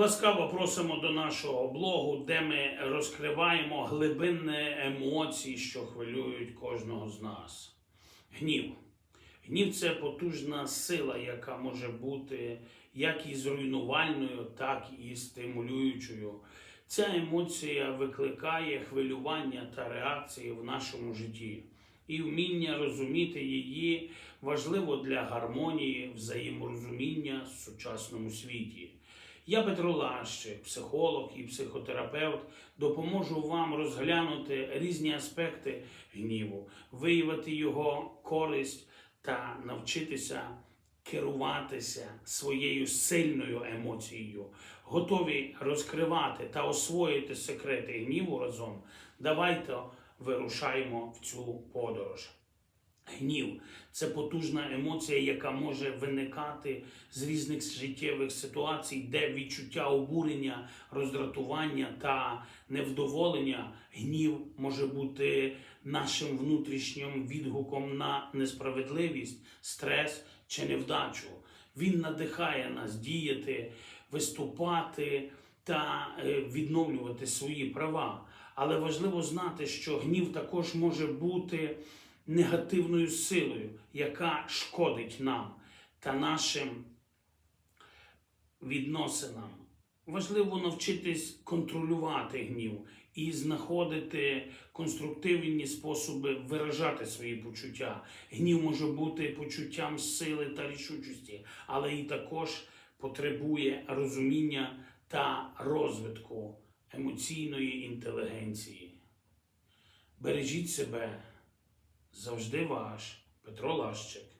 Ласкаво просимо до нашого блогу, де ми розкриваємо глибинні емоції, що хвилюють кожного з нас. Гнів. Гнів це потужна сила, яка може бути як і зруйнувальною, так і стимулюючою. Ця емоція викликає хвилювання та реакції в нашому житті. І вміння розуміти її важливо для гармонії, взаєморозуміння в сучасному світі. Я Петро Лащик, психолог і психотерапевт, допоможу вам розглянути різні аспекти гніву, виявити його користь та навчитися керуватися своєю сильною емоцією, готові розкривати та освоїти секрети гніву разом. Давайте вирушаємо в цю подорож. Гнів це потужна емоція, яка може виникати з різних життєвих ситуацій, де відчуття обурення, роздратування та невдоволення. Гнів може бути нашим внутрішнім відгуком на несправедливість, стрес чи невдачу. Він надихає нас діяти, виступати та е, відновлювати свої права. Але важливо знати, що гнів також може бути негативною силою, яка шкодить нам та нашим відносинам. Важливо навчитись контролювати гнів і знаходити конструктивні способи виражати свої почуття. Гнів може бути почуттям сили та рішучості, але і також потребує розуміння та розвитку емоційної інтелігенції. Бережіть себе. Завжди ваш Петро Лащик.